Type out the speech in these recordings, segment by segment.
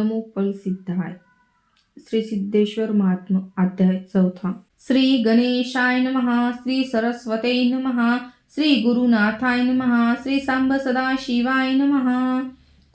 नमो फलसिद्धाय श्री सिद्धेश्वर महात्म अध्याय चौथा। श्री गणेशाय नमः श्री सरस्वते नमः श्री गुरुनाथाय नमः श्री सांब सदा शिवाय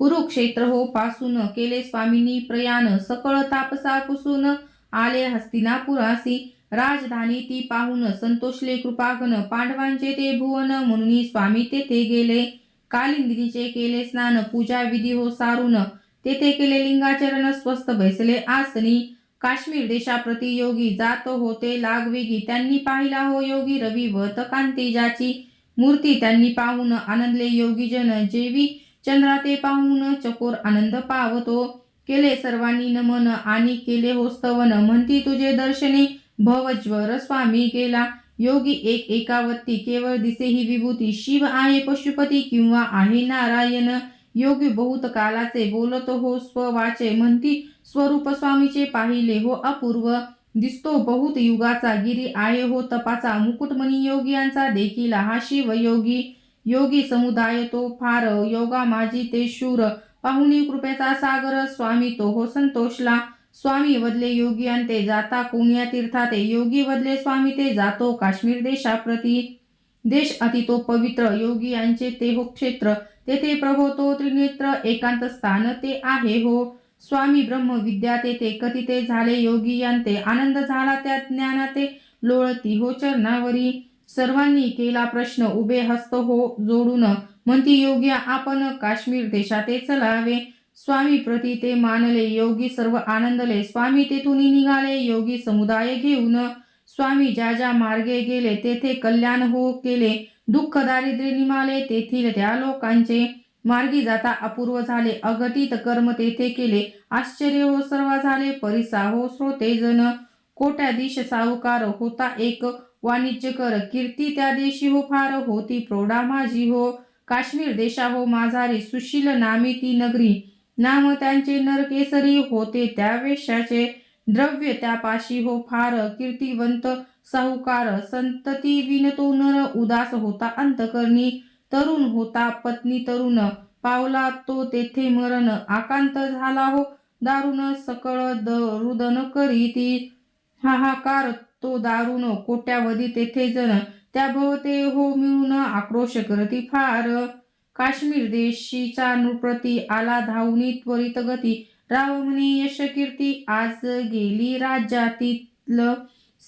कुरुक्षेत्र हो पासून केले स्वामींनी प्रयाण सकळ तापसा पुसून आले हस्तिनापुरासी। राजधानी ती पाहून संतोषले कृपागण पांडवांचे ते भुवन म्हणून स्वामी तेथे गेले। कालिंदिनीचे केले स्नान पूजा विधी हो सारून तेथे केले लिंगाचरण स्वस्त बैसले. आसनी काश्मीर देशाप्रती योगी जात होते लागवेगी. त्यांनी पाहिला हो योगी रवी वत कांती ज्याची मूर्ती. त्यांनी पाहून आनंदले योगी जन जेवी चंद्रा ते पाहून चकोर आनंद पावतो. केले सर्वांनी नमन आणि केले हो स्तवन. म्हणती तुझे दर्शने भवज्वर. स्वामी केला. योगी एक एकावत्ती. केवळ दिसे ही विभूती. शिव आहे पशुपती किंवा आहे नारायण. योगी बहुत कालाचे बोलत हो स्ववाचे म्हणती स्वरूप स्वामीचे पाहिले हो अपूर्व. दिसतो बहुत युगाचा गिरी आहे हो तपाचा. मुकुटमणी योगियांचा देखील हा शिव योगी योगी समुदाय तो फार. योगा माझी ते शूर. पाहुणी कृपेचा सागर. स्वामी तो हो संतोषला. स्वामी वदले योगी अंते जाता. कोण्या तीर्थाते. योगी वदले स्वामी ते जातो काश्मीर देशाप्रती. देश अति तो पवित्र योगी यांचे ते हो क्षेत्र. तेथे प्रभो तो त्रिनेत्र एकांत स्थान ते आहे हो. स्वामी ब्रह्म विद्या तेथे कथिते झाले योगी यांते. आनंद झाला त्या ज्ञानाते लोळती हो चरणावरी. सर्वांनी केला प्रश्न उभे हस्त हो जोडून. म्हणती योगी आपण काश्मीर देशाते चलावे. स्वामी प्रती ते मानले योगी सर्व आनंदले. स्वामी तेथून निघाले योगी समुदाय घेऊन. स्वामी ज्या ज्या मार्गे गेले तेथे कल्याण हो केले. दुःख दारिद्र्य निमाले तेथील त्या लोकांचे मार्गी जाता अपूर्व झाले. अगतित कर्म तेथे केले. आश्चर्य हो सर्व झाले. परिसा हो श्रोते जन कोट्याधीश सावकार होता एक. वाणिज्य कर कीर्ती त्या देशी हो फार होती. प्रौढा माझी हो काश्मीर देशा हो माझारी सुशील नामी ती नगरी. नाम त्यांचे नरकेसरी होते. त्या वेशाचे द्रव्य त्यापाशी हो फार कीर्तिवंत साहुकार. संतती विनतो नर उदास होता अंतकरणी. तरुण होता पत्नी तरुण. पावला तो तेथे मरण. आकांत झाला हो दारुण सकळ द रुदन करीती. हाहाकार तो दारुण कोट्यावधी तेथे जण त्या भवते हो मिळून आक्रोश करती फार. काश्मीर देशीचा नृप्रती आला धावनी त्वरित गती. राव म्हणे यश कीर्ती आज गेली राज्यातील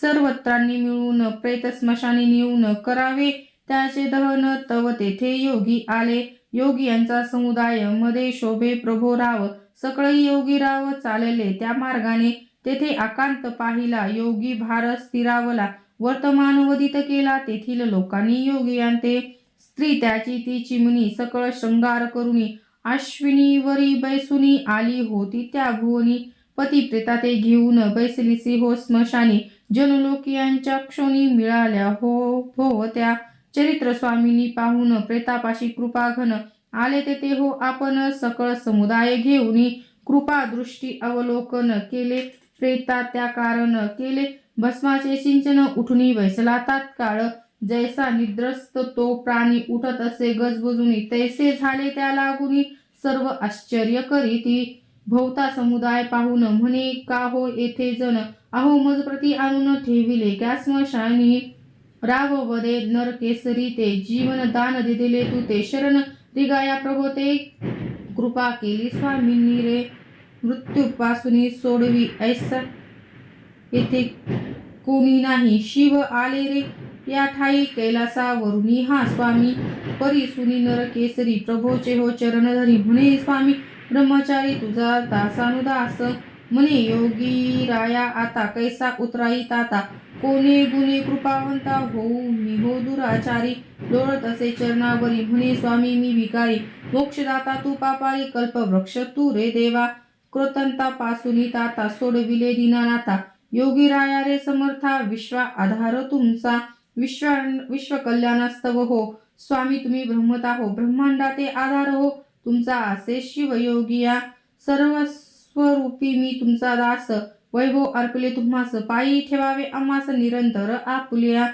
सर्वत्रांनी मिळून प्रेत स्मशानी नेऊन करावे. त्याचे दहन तव तेथे योगी आले. योगी यांचा समुदायमध्ये शोभे प्रभो राव. सकळी योगी राव चालले त्या मार्गाने. तेथे आकांत पाहिला. योगी भार स्थिरावला. वर्तमान वदित केला. तेथील लोकांनी योगी यांते स्त्री त्याची ती चिमणी सकळ शृंगार करुनी. अश्विनीवरी बैसुनी आली होती त्या भुवनी पती प्रेता ते घेऊन बैसलीसी हो स्मशानी. जनलोक यांच्या क्षोणी मिळाल्या हो हो त्या. चरित्र स्वामींनी पाहून प्रेतापाशी कृपाघन आले तेथे हो आपण सकळ समुदाय घेऊन. कृपा दृष्टी अवलोकन केले. प्रेता त्या कारण केले. भस्माचे सिंचन उठून बैसला तात्काळ. जैसा निद्रस्त तो प्राणी उठत असे गजबजुनी तैसे झाले त्या लागुनी सर्व आश्चर्य करीती. भोवता समुदाय पाहून म्हणे का हो येथे जण? अहो मजप्रती आणून ठेविले क्या स्मशानी. राव वदे नर केसरी ते जीवन दान दिले तू ते शरण रिगाया प्रभो ते. कृपा केली स्वामींनी रे. मृत्यूपासून सोडवी ऐसा. येथे कोणी नाही शिव आले रे. या ठाई कैलासावरुनी हा स्वामी परिसुनी नर केसरी प्रभोचे हो चरणधरी म्हणे स्वामी ब्रह्मचारी तुझा दासानुदास. म्हणे योगी राया आता कैसा उतराई ताता कोणे गुणे कृपावंता होऊ मी हो दुराचारी. लोळत असे चरणावरी. म्हणे स्वामी मी विकारी मोक्षदाता तू पापारी कल्पवृक्ष तू रे देवा. कृतंता पासुनी ताता सोडविले दिनानाथा. योगी राया रे समर्था. विश्वा आधार तुमचा. विश्व विश्व कल्याणास्तव हो. स्वामी तुम्ही ब्रह्मता हो. ब्रह्मांडाते आधार हो. तुमचा असे शिवयोगिया. सर्व स्वरूपी मी तुमचा दास. वैभव अर्पले तुम्हास. पायी ठेवावे आम्हास निरंतर आपुलिया.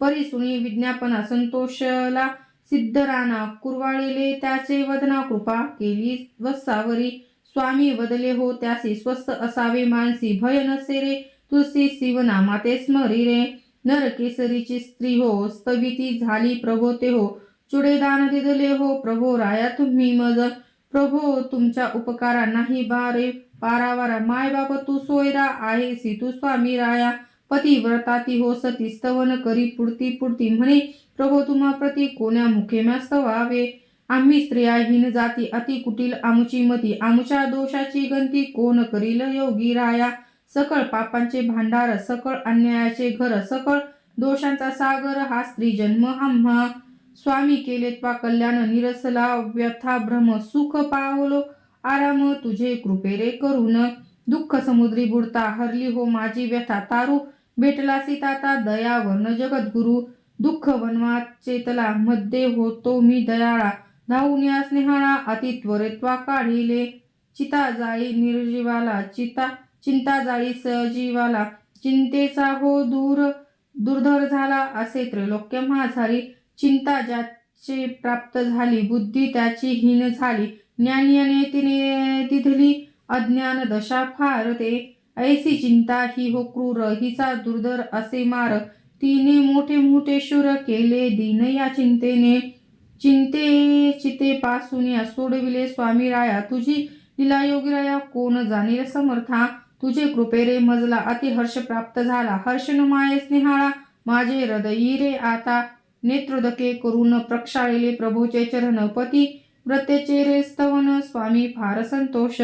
परिसुनी विज्ञापना संतोषला सिद्धराना कुरवाळेले त्याचे वदना कृपा केली वसावरी स्वामी वदले हो त्यासी. स्वस्थ असावे मानसी. भय नसे रे. तुलसी शिवनामाते स्मरी रे. नर केसरीची स्त्री हो स्थगिती झाली प्रभो ते हो. चुडे दान दिदले हो प्रभो राया तुम्ही मज. प्रभो तुमच्या उपकारा नाही बारे पारावारा. माय बाप तू सोयरा आहे सीतू स्वामी राया. पती व्रताती हो सती स्तवन करी पुरती पुडती म्हणे. प्रभो तुम्हा प्रती कोण्या मुखे स्तवावे आम्ही स्त्रिया हीन जाती अति कुटील आमुची मती. आमुच्या दोषाची गंती कोण करील योगी राया? सकळ पापांचे भांडार सकळ अन्यायाचे घर सकळ दोषांचा सागर हा स्त्री जन्म आम्हा स्वामी केले त्वा कल्याण निरसला व्यथा भ्रम सुख पावलो. आराम तुझे कृपेरे करून. दुःख समुद्री बुडता हरली हो माझी व्यथा तारू. भेटला सीताता दया वर्ण जगद्गुरु. दुःख वनवात चेतला मध्ये होतो मी दयाळा. धावून या स्नेहाळा अति त्वरेत्वा काढिले. चिता जाई निर्जीवाला चिता चिंता जाळी सजीवाला चिंतेचा हो दूर दुर्धर झाला असे त्रैलोक्य माझारी चिंता ज्याचे प्राप्त झाली बुद्धी त्याची हीन झाली. ज्ञानीने तिने तिथली अज्ञान दशा फार ते. ऐसी चिंता ही हो क्रूर हिचा दुर्धर असे मार. तिने मोठे मोठे शूर केले दिन या चिंतेने. चिंते चितेपासून या सोडविले स्वामी राया तुझी लीला योगी राया कोण जाणील समर्था? तुझे कृपेरे मजला अतिहर्ष प्राप्त झाला. हर्ष न स्नेहाळा माझे हृदयी रे आता नेत्रोदके करून प्रक्षाळले प्रभूचे चरण पती व्रतेचे रे स्तवन स्वामी फार संतोष.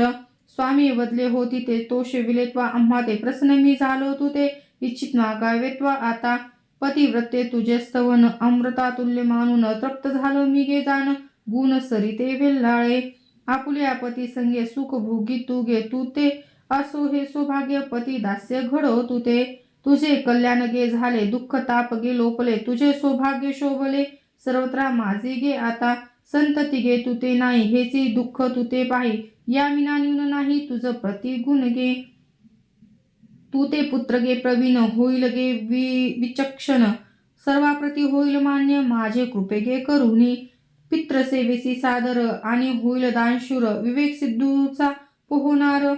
स्वामी बदले होती ते तोष विलेत्वा आम्हा ते प्रसन्न मी झालो तू ते इच्छित मागावेत्वा आता. पतिव्रते तुझे स्तवन अमृतातुल्य मानून तृप्त झालो मी गे जाण गुण सरिते वेल्लाळे आपुल्या पती संगे सुख भोगी तू गे तू ते असो हे सौभाग्य पती दास्य घडो तू ते तुझे कल्याण गे झाले दुःख ताप गे लोपले. तुझे सौभाग्य शोभले सर्वत्र माझे गे आता. संतती गे तुते ते नाही हेची दुःख तुते पाही. या विना न्यून नाही तुझ प्रतिगुण गे. तू ते पुत्र गे प्रवीण होईल गे वि विचक्षण. सर्वाप्रती होईल मान्य माझे कृपे गे करुणी. पित्रसेवेसी सादर आणि होईल दानशूर. विवेक सिद्धूचा पोहणार.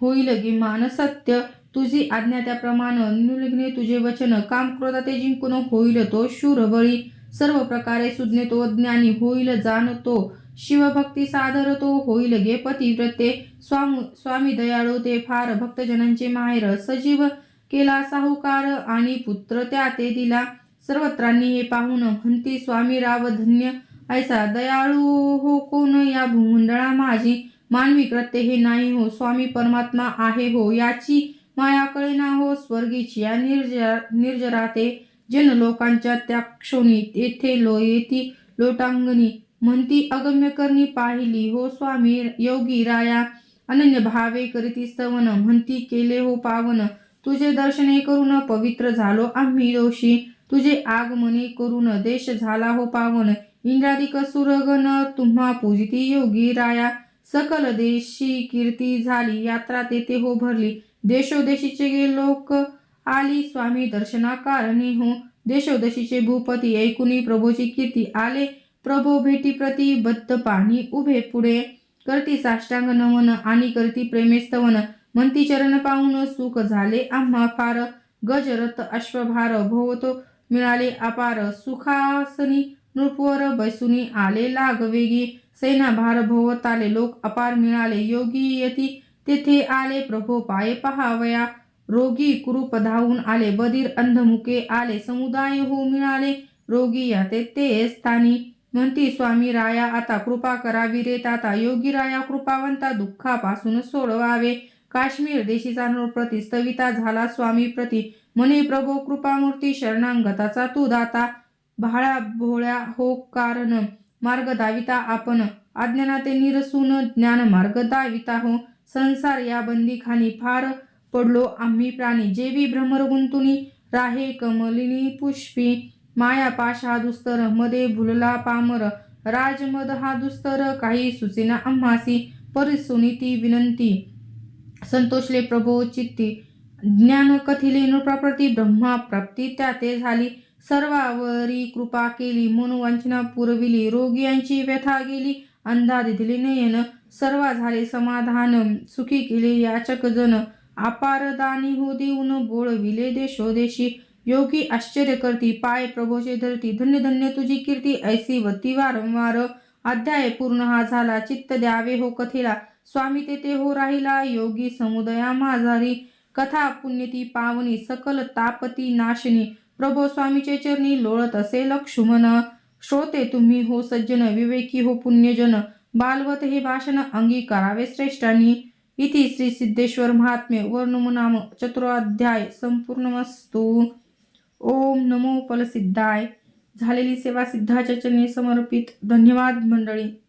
होईल गे मान सत्य तुझी आज्ञा त्याप्रमाणे निर्लिग्ने तुझे वचन काम क्रोधाते जिंकून होईल तो शूर बळी सर्व प्रकारे सुज्ञे तो ज्ञानी होईल जाणतो. शिवभक्ती सादर तो होईल गे पतिव्रते. स्वाम स्वामी दयाळू ते फार भक्तजनांचे माहेर. सजीव केला साहूकार आणि पुत्र त्या ते दिला. सर्वत्रांनी हे पाहून म्हणती स्वामी राव धन्य. ऐसा दयाळू हो कोण या भूमंडळा माझी मानवी कृत्य हे नाही हो स्वामी परमात्मा आहे हो याची माया कळेना हो स्वर्गीची या निर्जरा निर्जराते जन लोकांच्या त्या क्षोणी येथे लो येती लोटांगणी म्हणती अगम्य करणी पाहिली हो स्वामी योगी राया अनन्य भावे करीती स्तवन म्हणती केले हो पावन तुझे दर्शने करून पवित्र झालो आम्ही दोषी तुझे आगमने करून देश झाला हो पावन इंद्रादिक सुरगण तुम्हा पूजिती योगी राया सकल देशी कीर्ती झाली यात्रा तेथे हो भरली देशोदेशीचे गे लोक आली स्वामी दर्शना कारणी हो देशोदेशीचे भूपती ऐकुनी प्रभूची कीर्ती आले. प्रभो भेटी प्रतिबद्ध पाणी उभे पुढे. करती साष्टांग नमन आणि करती प्रेमेस्तवन म्हणती चरण पाहून सुख झाले आम्हा फार. गजरथ अश्वभार भोवतो. मिळाले अपार सुखासनी. नृपवर बैसुनी आले लागवेगी सेना भार भोवताले लोक अपार मिळाले योगी यती तेथे आले प्रभो पाये पहावया. रोगी कुरूप धावून आले बधीर अंधमुके आले समुदाय हो मिळाले. रोगी या ते ते स्थानी. म्हणती स्वामी राया आता कृपा करावी रे ताता. योगी राया कृपावंता दुःखापासून सोडवावे. काश्मीर देशीचा नृप्रती स्थविता झाला स्वामी प्रती. म्हणे प्रभो कृपामूर्ती शरणांगताचा तू दाता. भाळा भोळ्या हो कारण. मार्ग दाविता आपण. अज्ञानाते निरसून ज्ञान मार्ग दाविता हो. संसार या बंदीखानी फार पडलो आम्ही प्राणी. जेवी भ्रमर गुंतुनी राहे कमलिनी पुष्पी. माया पाश हा दुस्तरमध्ये भुलला पामर. राजमद हा दुस्तर काही सुचेना आम्हासी. परिसुनीती विनंती संतोषले प्रभो चित्ती. ज्ञान कथिले नृप्रप्रती ब्रह्मा प्राप्ती त्या ते झाली. सर्वावरी कृपा केली मनोवंचना पुरविली रोगियांची व्यथा गेली अंधा दिली नयन सर्वा झाले समाधान सुखी केले याचक जन अपार दानी हो देऊन बोळविले देशोदेशी योगी आश्चर्य करती पाय प्रभोचे धरती धन्य धन्य तुझी कीर्ती ऐसी वती वारंवार अध्याय पूर्ण हा झाला चित्त द्यावे हो कथेला स्वामी तेथे हो राहिला योगी समुदया माझारी कथा पुण्यती पावनी सकल तापती नाशनी प्रभो स्वामीचे चरणी लोळत असे लक्ष्मण श्रोते तुम्ही हो सज्जन विवेकी हो पुण्यजन. बालवत हे भाषण अंगीकारावे श्रेष्ठांनी. इति श्री सिद्धेश्वर महात्म्य वर्णमुनाम चतुराध्याय संपूर्णमस्तु. ओम नमो फलसिद्धाय. झालेली सेवा सिद्धाच्या चरणी समर्पित. धन्यवाद मंडळी.